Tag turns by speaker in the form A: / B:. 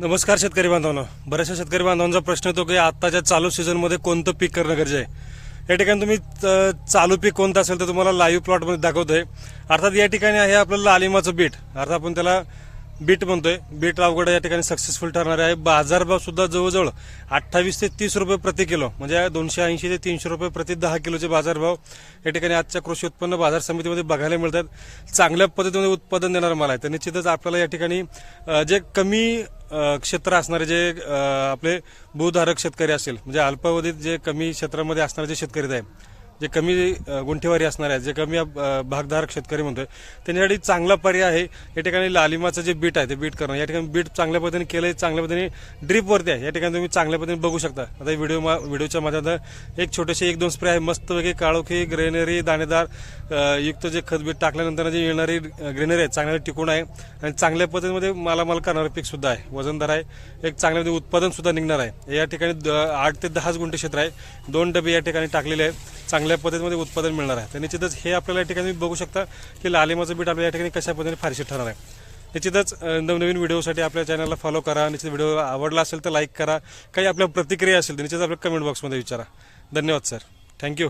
A: नमस्कार शेतकरी बांधवांना. बऱ्याचशा शेतकरी बांधवांचा प्रश्न येतो की आत्ताच्या चालू सीझनमध्ये कोणतं पीक करणं गरजे आहे? या ठिकाणी तुम्ही चालू पीक कोणतं असेल तर तुम्हाला लाईव्ह प्लॉटमध्ये दाखवतोय. अर्थात या ठिकाणी आहे आपलं लालिमाचं बीट. अर्थात आपण त्याला बीट म्हणतोय. बीट अवघड या ठिकाणी सक्सेसफुल ठरणार आहे. बाजारभाव सुद्धा जवळजवळ अठ्ठावीस ते तीस रुपये प्रति किलो म्हणजे दोनशे ऐंशी ते तीनशे रुपये प्रति दहा किलोचे बाजारभाव या ठिकाणी आजच्या कृषी उत्पन्न बाजार समितीमध्ये बघायला मिळतात. चांगल्या पद्धतीमध्ये उत्पादन देणारा माल आहे. तर निश्चितच आपल्याला या ठिकाणी जे कमी क्षेत्र असणारे जे आपले भूधारक शेतकरी असेल म्हणजे अल्पावधीत जे कमी क्षेत्रामध्ये असणारे जे शेतकरी आहे जे कमी गुंठेवारी असणार आहेत जे कमी भागधारक शेतकरी म्हणतोय त्यांच्यासाठी चांगला पर्याय आहे. या ठिकाणी लालिमाचं जे बीट आहे ते बीट करणं. या ठिकाणी बीट चांगल्या पद्धतीने केलंय चांगल्या पद्धतीने ड्रीपवरती आहे. या ठिकाणी तुम्ही चांगल्या पद्धतीने बघू शकता. आता व्हिडिओ व्हिडिओच्या माध्यमात एक छोटेसे एक दोन स्प्रे आहे. मस्तपैकी काळोखी ग्रेनरी दाणेदार युक्त जे खत बीट टाकल्यानंतर जी येणारी ग्रेनरी आहे चांगल्या टिकून आहे. आणि चांगल्या पद्धतीमध्ये मालामाल करणारं पीक सुद्धा आहे. वजनदार आहे. एक चांगल्या उत्पादनसुद्धा उत्पादन सुद्धा निघणार आहे. या ठिकाणी द- आठ ते दहाच गुंठे क्षेत्र आहे. दोन डबे या ठिकाणी टाकलेले आहेत. चांगल्या पद्धतीमध्ये उत्पादन मिळणार आहे. तर निश्चितच हे आपल्याला या ठिकाणी बघू शकता की लालिमाचं बीट आपल्या या ठिकाणी कशा पद्धतीने फारशी ठरणार आहे. निश्चितच नवनवीन व्हिडिओसाठी आपल्या चॅनलला फॉलो करा. निश्चित व्हिडिओ आवडला असेल तर लाईक करा. काही आपल्या प्रतिक्रिया असेल तर निश्चित आपल्या कमेंट बॉक्समध्ये विचारा. धन्यवाद सर. थँक्यू